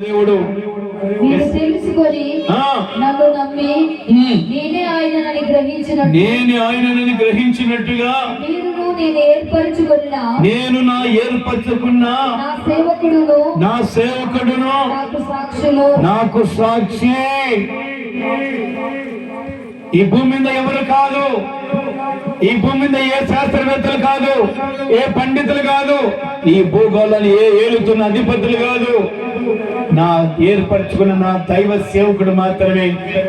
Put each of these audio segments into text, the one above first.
దేవుడు. మీరు తెలుసుకొని ఆ, నన్ను నమ్మి ఉమ్, నేనే ఆయనని గ్రహించినట్టు. నేను ఆయనని గ్రహించినట్టుగా నేను ఏర్పరచుకున్న నేను నా ఏర్పరచుకున్న నా సేవకుడును నా సేవకుడును నాకు సాక్షులు. నాకు సాక్షి. ఈ భూమి మీద ఎవరు కాదు? ఈ భూమి మీద ఏ శాస్త్రవేత్తలు కాదు? ఏ పండితులు కాదు? ఈ భూగోళాన్ని ఏ ఏలుతున్న అధిపతులు కాదు? నా ఏర్పరచుకున్న నా దైవ సేవకుడు మాత్రమే.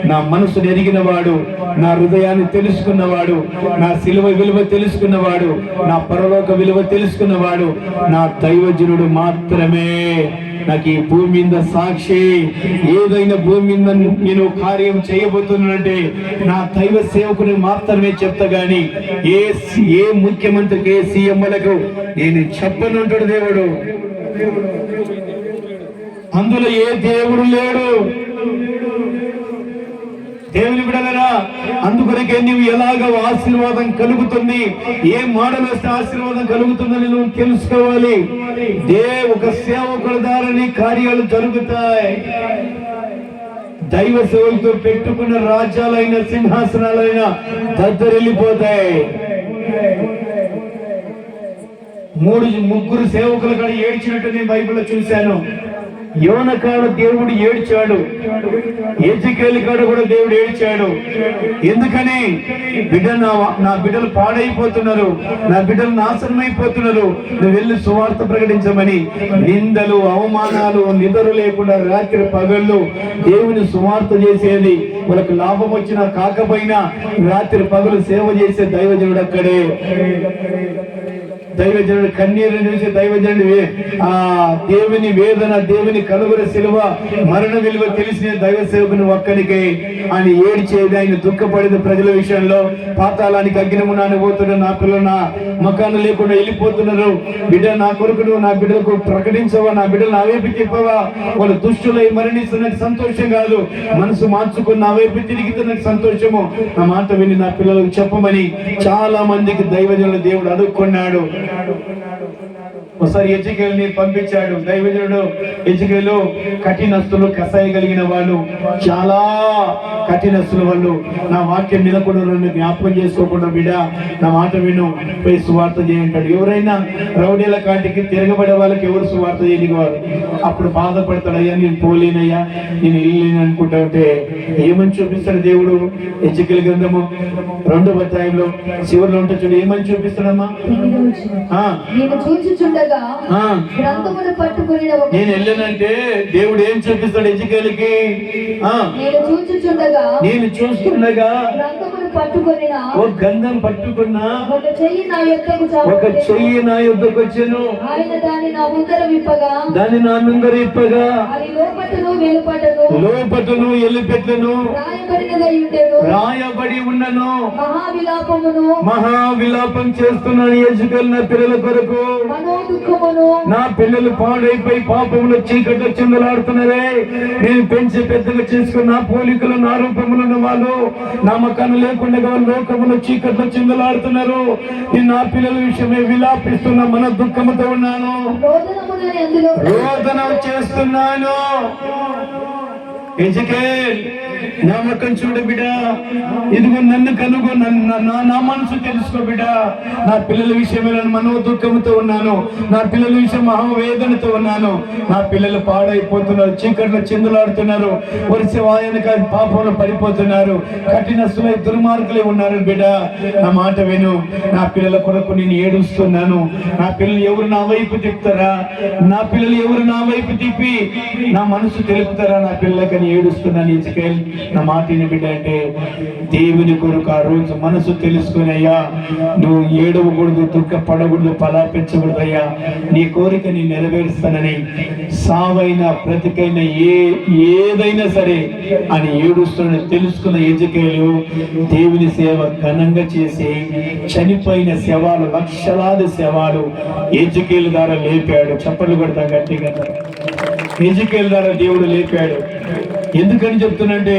నా మనసును ఎరిగిన వాడు నా హృదయాన్ని తెలుసుకున్నవాడు నా సిలువ విలువ తెలుసుకున్నవాడు నా పరలోక విలువ తెలుసుకున్నవాడు నా దైవజనుడు మాత్రమే. నాకు ఈ భూమి మీద సాక్షి ఏదైనా భూమి మీద నేను కార్యం చేయబోతున్నానంటే నా దైవ సేవకుని మాత్రమే చెప్తా గాని ఏ ఏ ముఖ్యమంత్రికి ఏ సీఎంలకు నేను చెప్పనుంటాడు దేవుడు. అందులో ఏ దేవుడు లేడు? దేవుని బిడలరా అందుకొరకే నీవు ఎలాగ ఆశీర్వాదం కలుగుతుంది ఏ మోడల్ వస్తే ఆశీర్వాదం కలుగుతుందని నువ్వు తెలుసుకోవాలి. దే ఒక సేవకుల ద్వారా కార్యాలు జరుగుతాయి. దైవ సేవలతో పెట్టుకున్న రాజ్యాలైన సింహాసనాలైన దద్దరిల్లిపోతాయి మూడు ముగ్గురు సేవకులు కాడ ఏడ్చినట్టు నేను బైబిల్లో చూశాను. యోన కాడ దేవుడు ఏడ్చాడు. ఏజికేలి కాడ కూడా దేవుడు ఏడ్చాడు. ఎందుకని? బిడ్డ నా బిడ్డలు పాడైపోతున్నారు. నా బిడ్డలు నాశనం అయిపోతున్నారు నువ్వు వెళ్ళి సువార్త ప్రకటించమని నిందలు అవమానాలు నిద్ర లేకుండా రాత్రి పగళ్ళు దేవుని సువార్త చేసేది. వాళ్ళకి లాభం వచ్చినా కాకపోయినా రాత్రి పగలు సేవ చేసే దైవజనుడు అక్కడే. దైవజనుడు కన్నీరు చూసి దైవజనుడు వే- ఆ దేవుని వేదన దేవుని కలుగుర సిలువ మరణ విలువ తెలిసిన దైవ సేవకుని ఒక్కనికే ఆయన ఏడ్చేది ఆయన దుఃఖపడేది ప్రజల విషయంలో. పాతాళానికి అగ్నిమునాన్ని పోతున్న నా పిల్లలు నా మకాను లేకుండా వెళ్ళిపోతున్నారు. బిడ్డ నా కొరకు నా బిడ్డలకు ప్రకటించవా? నా బిడ్డలు నా వైపు చెప్పవా వాళ్ళు దుష్టులై మరణిస్తున్నది సంతోషం కాదు. మనసు మార్చుకుని నా వైపు తిరిగితున్నది సంతోషము. నా మాట విని నా పిల్లలకు చెప్పమని చాలా మందికి దైవజనుడు దేవుడు అడుక్కున్నాడు. అన్నాడు అన్నాడు ఒకసారి ఎజ్జికేల్ని పంపించాడు. దైవజనుడు ఎజ్జికేలు కఠినస్తులు కసాయి కలిగిన వాళ్ళు చాలా కఠినస్తులు వాళ్ళు. నా వాక్యం వినకుండా నన్ను జ్ఞాపకం చేసుకోకుండా బిడ నా మాట విను. పోయి సువార్త చేయంటాడు. ఎవరైనా రౌడీల కాటికి తిరగబడే వాళ్ళకి ఎవరు సువార్త చేయని వారు అప్పుడు బాధపడతాడు అయ్యా నేను పోలేనయ్యా నేను వెళ్ళలేను అనుకుంటా ఉంటే. ఏమని చూపిస్తాడు దేవుడు? ఎజ్జికల గ్రంథము రెండవ అధ్యాయంలో చివరిలో ఉంటే చూడు. ఏమని చూపిస్తాడమ్మా? చూచుచుండగా పట్టుకుని నేను వెళ్ళానంటే దేవుడు ఏం చూపిస్తాడు ఎజ్జికలకి ఆ. నేను చూచుచుండగా నేను చూస్తుండగా పట్టుకొని ఒక గంధం పట్టుకున్న? ఒక చెయ్యి నా యొక్కకు ఒక చాపలేదు. చెయ్యి నా యుద్ధకు వచ్చాను. ఆయన దాన్ని నా ముందర విప్పగా? దాన్ని నా ముందర ఇప్పగా అది లోపటను వెలుపటను. లోపటను ఎల్లిపెట్లను రాయబడినదై ఉండెను. రాయబడి ఉన్నను. మహావిలాపమును. మహా విలాపం చేస్తున్నాను ఎజుకల్ నా పిల్లల కొరకు. మనోదుఖమును. నా పిల్లలు పాడైపోయి పాపములు చీకట్లో చిందలాడుతున్నారే. నేను పెంచి పెద్దగా చేసుకున్న పోలికలు నా రూపములు ఉన్న వాళ్ళు నమ్మకాన్ని లేకుండా వాళ్ళు లోకములో చీకట్లో చిందలాడుతున్నారు. నేను నా పిల్లల విషయమే విలాపిస్తున్న మన దుఃఖముతో ఉన్నాను. రోదన చేస్తున్నాను. ఎజకేల్ నమ్మకం చూడు బిడ ఇదిగో నన్ను కనుగో నన్ను నా నా మనసు తెలుసుకో బిడ నా పిల్లల విషయమే మనో దుఃఖంతో ఉన్నాను. నా పిల్లల విషయం మహావేదనతో ఉన్నాను. నా పిల్లలు పాడైపోతున్నారు చీకట్లో చిందులాడుతున్నారు వరుస వాయనక పాపంలో పడిపోతున్నారు కఠినస్తులై దుర్మార్గులై ఉన్నారు బిడ నా మాట విను. నా పిల్లల కొరకు నేను ఏడుస్తున్నాను. నా పిల్లలు ఎవరు నా వైపు తిప్పుతారా? నా పిల్లలు ఎవరు నా వైపు తిప్పి నా మనసు తెలుపుతారా? నా పిల్లలకని ఏడుస్తున్నాను ఇసుకేల్ నా మాట బిడ్డ అంటే దేవుని కొరకు ఆ రోజు మనసు తెలుసుకుని అయ్యా నువ్వు ఏడవకూడదు దుఃఖపడకూడదు పలాపించకూడదు అయ్యా నీ కోరిక నేను నెరవేరుస్తానని సావైన బ్రతికైన ఏ ఏదైనా సరే అని ఏడుస్తున్న తెలుసుకున్న ఎజకేలు దేవుని సేవ ఘనంగా చేసి చనిపోయిన శవాలు లక్షలాది శవాలు ఎజకేలు ద్వారా లేపాడు. చప్పట్లు కొడతాం గట్టిగా. ఎజకేలు ద్వారా దేవుడు లేపాడు. ఎందుకని చెప్తున్నంటే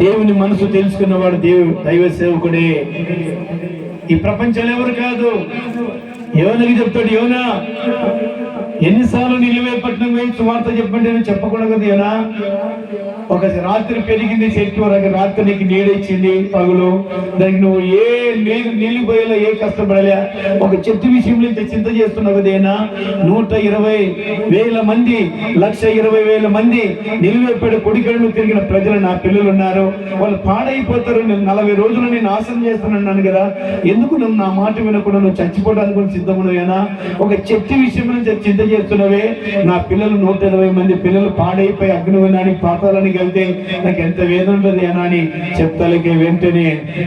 దేవుని మనసు తెలుసుకున్నవాడు దేవుడు దైవ సేవకుడే. ఈ ప్రపంచంలో ఎవరు కాదు? యోనకి చెప్తాడు యోనా ఎన్నిసార్లు నిలువే పట్టణం పోయి చెప్పండి నేను చెప్పకూడదు కదా ఒక రాత్రి పెరిగింది చెట్టు ఒక రాత్రి నీకు నీడ ఇచ్చింది పగులు. దానికి నువ్వు ఏ నీళ్ళు నీళ్ళు పోయేలా ఏ కష్టపడలే. ఒక చెట్టు విషయంలో ఇంత చింత చేస్తున్నావు కదేనా నూట ఇరవై వేల మంది లక్ష ఇరవై వేల మంది నిలువెప్పటి కొడికళ్ళు తిరిగిన ప్రజలు నా పిల్లలు ఉన్నారు వాళ్ళు పాడైపోతారు. నేను నలభై రోజులు నేను నాశనం చేస్తున్నాను కదా. ఎందుకు నువ్వు నా మాట వినకుండా నువ్వు చచ్చిపోవడానికి కూడా సిద్ధమునవేనా ఒక చెట్టు విషయం నుంచి చింత చేస్తున్నవే. నా పిల్లలు నూట ఇరవై మంది పిల్లలు పాడైపోయి అగ్నివనానికి పాతాలని వెళ్తే నాకు ఎంత వేదన ఉంటుంది అని చెప్తలకే వెంటనే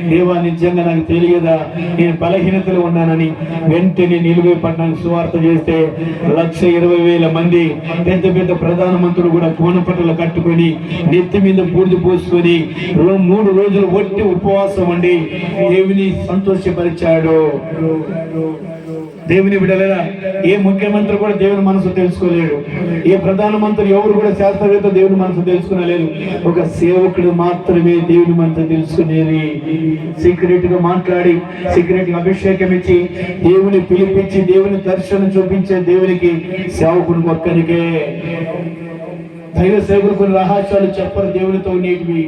దేవా నిజంగా నాకు తెలియదా? నేను బలహీనతలు ఉన్నానని. వెంటనే నిలువే పట్టణానికి సువార్త చేస్తే లక్ష ఇరవై వేల మంది పెద్ద పెద్ద ప్రధానమంత్రులు కూడా కోనపట్టలు కట్టుకొని నెత్తి మీద పూర్తి పోసుకొని మూడు రోజులు ఒట్టి ఉపవాసం ఉండి దేవుని సంతోషపరిచాడు. దేవుని బిడ్డలేదా ఏ ముఖ్యమంత్రి కూడా దేవుని మనసు తెలుసుకోలేడు. ఏ ప్రధానమంత్రి ఎవరు కూడా శాస్త్రవేత్త దేవుని మనసు తెలుసుకునలేదు ఒక సేవకుడు మాత్రమే దేవుని మనసు తెలుసుకునేది. సీక్రెట్గా మాట్లాడి సీక్రెట్గా అభిషేకం ఇచ్చి దేవుని పిలిపించి దేవుని దర్శనం చూపించే దేవునికి సేవకుడు ఒక్కరికే దైవ సేవకులు కొన్ని రహస్యాలు చెప్పరు దేవునితో నీటివి.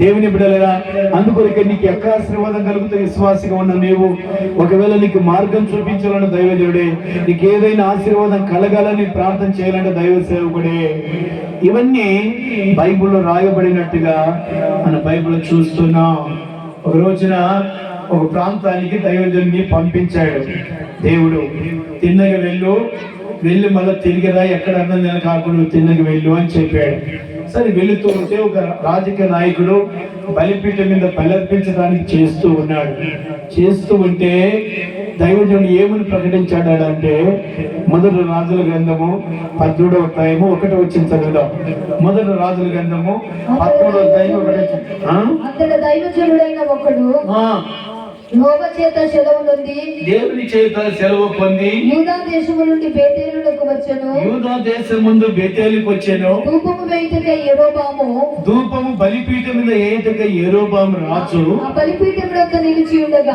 దేవుని బిడలేరా అందుకొరకే నీకు ఎక్కడ ఆశీర్వాదం కలుగుతుంది విశ్వాసగా ఉన్న నీవు. ఒకవేళ నీకు మార్గం చూపించాలని దైవదేవుడే నీకు ఏదైనా ఆశీర్వాదం కలగాలని ప్రార్థన చేయాలంటే దైవ సేవకుడే. ఇవన్నీ బైబిల్లో రాయబడినట్టుగా మన బైబిల్ చూస్తున్నాం. ఒక రోజున ఒక ప్రాంతానికి దైవజన్ని పంపించాడు. దేవుడు తిన్నగా వెళ్ళు వెళ్ళి మళ్ళీ తిరిగిరా ఎక్కడ అన్నం తిన కాకుండా తిన్నగా వెళ్ళు అని చెప్పాడు. సరే వెళుతూ ఉంటే ఒక రాజకీయ నాయకుడు బలిపీఠం మీద బలర్పించడానికి చేస్తూ ఉన్నాడు. చేస్తూ ఉంటే దైవజనుడు ఏమని ప్రకటించాడు అంటే మొదటి రాజుల గ్రంథము పద్మూడవ అధ్యాయము ఒకటి వచ్చిన చదువుదాం. మొదటి రాజుల గ్రంథము పద్మూడవ అధ్యాయం ఒకటి దైవజనుడైన ఒకడు యెహోవా చేత సెలవు నుండి దేవుని చేత సెలవు పొంది యూదా దేశము నుండి బేతేలునకు వచ్చెను. యూదా దేశం ముందు బెతేలికి వచ్చాను. ధూపము వేయుటకై యెరోబాము. ధూపము బలిపీఠం మీద ఏటక ఏరోబాము రాజు. ఆ బలిపీఠం యొక్క నిలిచి ఉండగా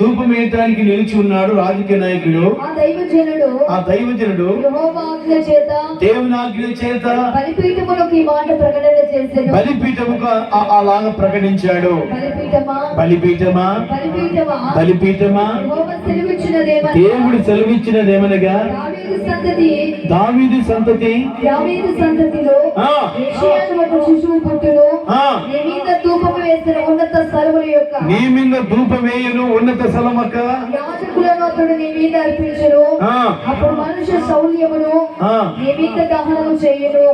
ధూపం వేయటానికి నిలిచి ఉన్నాడు రాజకీయ నాయకుడు. ఆ దైవజనుడు ఆ దైవజనుడు యెహోవా ఆజ్ఞ చేత దేవుని ఆజ్ఞ చేత బలిపీఠములకు ఈ మాట ప్రకటన చేసెను బలిపీఠముగా ఆ- అలాగా ప్రకటించాడు. బలిపీఠమా? బలిపీఠమా? బలిపీఠమా? బలిపీఠమా? దేవుడు సెలవిచ్చినదేమనగా సంతతి. దావీదు సంతతి. దావీదు సంతతిలో ఆ. శిశువు పుట్టును. ఆ. వేసిన ఉన్నత స్థలముల యొక్క నీ మీద ధూపమేయును ఉన్నత స్థలమక్క యాజకులను అతడు నీ మీద అర్పించును. అప్పుడు మనుష్య శౌల్యమును నీ మీద దహనము చేయును.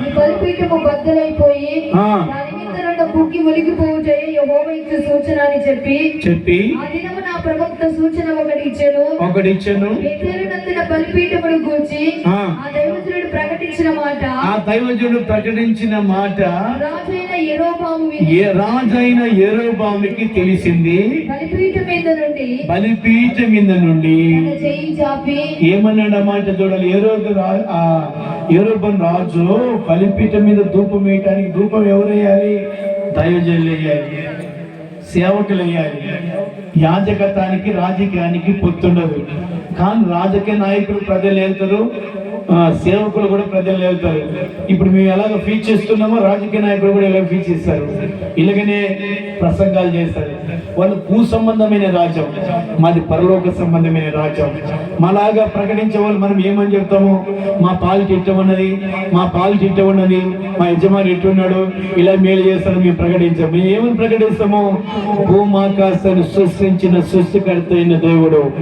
ఈ బలిపీఠము బద్దలైపోయి. దాని మీద రెండు కుక్కి మునిగిపోవుటయే యెహోవా ఇచ్చు సూచన అని చెప్పి చెప్పి ఆ దినము నా ప్రవక్త సూచన ఒకటి ఇచ్చెను. ఒకటి ఇచ్చాను. బెతేలునందున బలిపీఠమును గూర్చి ఆ. దైవజనుడు ప్రకటించిన మాట ఆ దైవజనుడు ప్రకటించిన మాట రాజైన యెరోబాము ఏ రాజైన తెలిసింది. బలిపీఠం మీద నుండి బలిపీఠం మీద నుండి తన చెయ్యి చాపి ఏమన్నాడు ఆ మాట చూడాలి. ఏరోబు రా ఆ ఏరోబన్ రాజు బలిపీఠం మీద ధూపం వేయటానికి ధూపం ఎవరు వేయాలి దైవజనులు వేయాలి. సేవకులు వేయాలి. యాజకత్వానికి రాజకీయానికి పొత్తుండదు. కానీ రాజకీయ నాయకులు ప్రజలు వెళ్తారు సేవకులు కూడా ప్రజలు వెళ్తారు. ఇప్పుడు మేము ఎలాగ ఫీచ్ చేస్తున్నామో రాజకీయ నాయకులు కూడా ఎలా ఫీచ్ చేస్తారు. ఇలాగనే ప్రసంగాలు చేస్తారు. వాళ్ళు భూ సంబంధమైన రాజ్యం మాది పరలోక సంబంధమైన రాజ్యం. మాలాగా ప్రకటించే వాళ్ళు మనం ఏమని చెప్తాము? మా పాలిటీ ఇట్ట ఉన్నది? మా పాలిటీ ఇట్ట ఉన్నది? మా యజమాని ఎట్టున్నాడు ఇలా మేలు చేస్తాను మేము ప్రకటించాము. మేము ఏమని ప్రకటిస్తాము? భూమాకాశాన్ని సృష్టించిన సృష్టికర్త అయిన దేవుడు.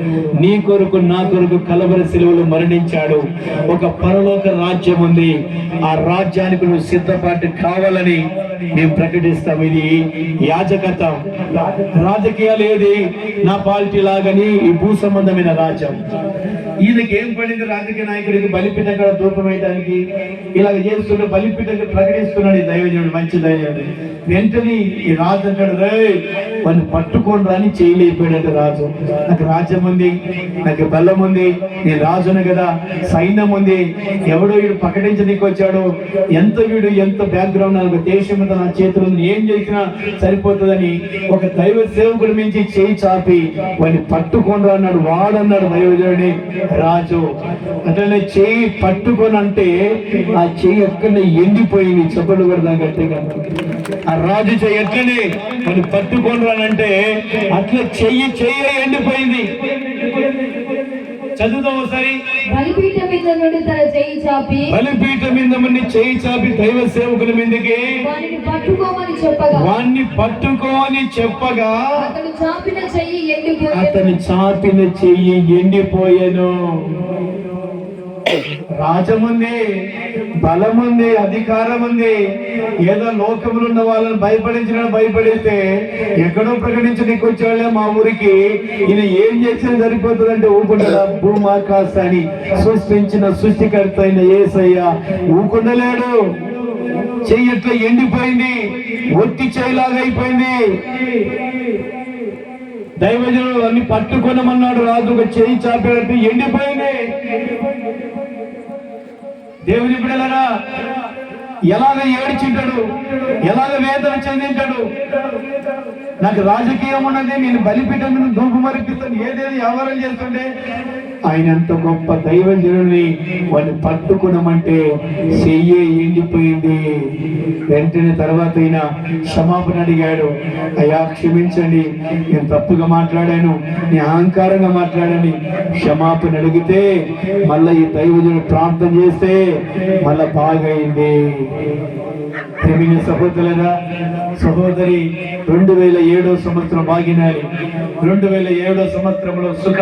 నీ కొరకు నా కొరకు కలవర సెలవులు మరణించాడు. ఒక పరలోక రాజ్యం ఉంది. ఆ రాజ్యానికి నువ్వు సిద్ధపాటు కావాలని మేము ప్రకటిస్తాం. ఇది యాజకత్వం. రాజకీయాలు ఏది? నా పార్టీ లాగని ఈ భూ సంబంధమైన రాజ్యం. ఈయనకి ఏం పడింది రాజకీయ నాయకుడికి బలిపీఠం కూడా ధూపం వేయడానికి ఇలాగ చేస్తుంటే బలిపీఠం ప్రకటిస్తున్నాడు ఈ దైవజనుడు మంచి దైవజనుడు. వెంటనే ఈ రాజు అంటాడు రే వాడిని పట్టుకొని రాని చేయలేకపోయాడు రాజు. నాకు రాజ్యం ఉంది నాకు బలం ఉంది నేను రాజును కదా సైన్యం ఉంది. ఎవడో వీడు ప్రకటించడానికి వచ్చాడు. ఎంత వీడు ఎంత బ్యాక్గ్రౌండ్ నాకు దేశం మీద నా చేతులు ఏం చేసినా సరిపోతుందని ఒక దైవ సేవకుడి మించి చేయి చాపి వాడిని పట్టుకొని రా అన్నాడు. వాడన్నాడు దైవజనుడి రాజు అట్లనే చేయి పట్టుకొని అంటే ఆ చెయ్యి ఎక్కడ ఎండిపోయింది. చెప్పలు కూడా గట్టిగా. ఆ రాజు చెయ్యి ఎట్లనే మరి పట్టుకొని రానంటే అట్లా చెయ్యి చెయ్యి ఎండిపోయింది. చదువుతాం ఒకసారి. బలిపీఠం మీద నుండి తన చేయి చాపి బలిపీఠం మీద మంది చేయి చాపి దైవ సేవకుల మీదకి వారిని పట్టుకోమని చెప్పగా వాణ్ణి పట్టుకోని చెప్పగా అతను చాపిన చెయ్యి ఎండిపోయి అతని చాపిన చెయ్యి ఎండిపోయాను. రాజముంది బలముంది అధికారం ఉంది ఏదో లోకములు ఉన్న వాళ్ళని భయపడించిన భయపడిస్తే ఎక్కడో ప్రకటించడానికి వచ్చేవాళ్ళే మా ఊరికి. ఈయన ఏం చేసినా సరిపోతుందంటే ఊకుండలా భూమాకాశాన్ని సృష్టించిన సృష్టికర్త అయిన ఏసయ్య ఊకుండలేడు. చెయ్యి ఎండిపోయింది? ఒట్టి చేయలాగా అయిపోయింది. దైవజనులు అన్ని పట్టుకొనమన్నాడు రాజు ఒక చేయి చాపేటట్టు ఎండిపోయింది. దేవుని బిడ్డలరా ఎలాగ ఏడ్చింటాడు? ఎలాగ వేదన చెందింటాడు? నాకు రాజకీయం ఉన్నది నేను బలిపీఠం మీద ఏదేది వ్యవహారం చేస్తుంటే ఆయన ఎంత గొప్ప దైవజనుని వాళ్ళు పట్టుకునమంటే చెయ్యే ఎండిపోయింది. వెంటనే తర్వాత అయిన క్షమాపణ అడిగాడు అయ్యా క్షమించండి నేను తప్పుగా మాట్లాడాను నేను అహంకారంగా మాట్లాడాను. క్షమాపణ అడిగితే మళ్ళీ ఈ దైవజనుడు ప్రార్థన చేస్తే మళ్ళా బాగైంది. ప్రేమిన సహోదరులరా సహోదరి రెండు వేల ఏడో సంవత్సరం బాగినాలి రెండు వేల ఏడో సంవత్సరంలో సుఖ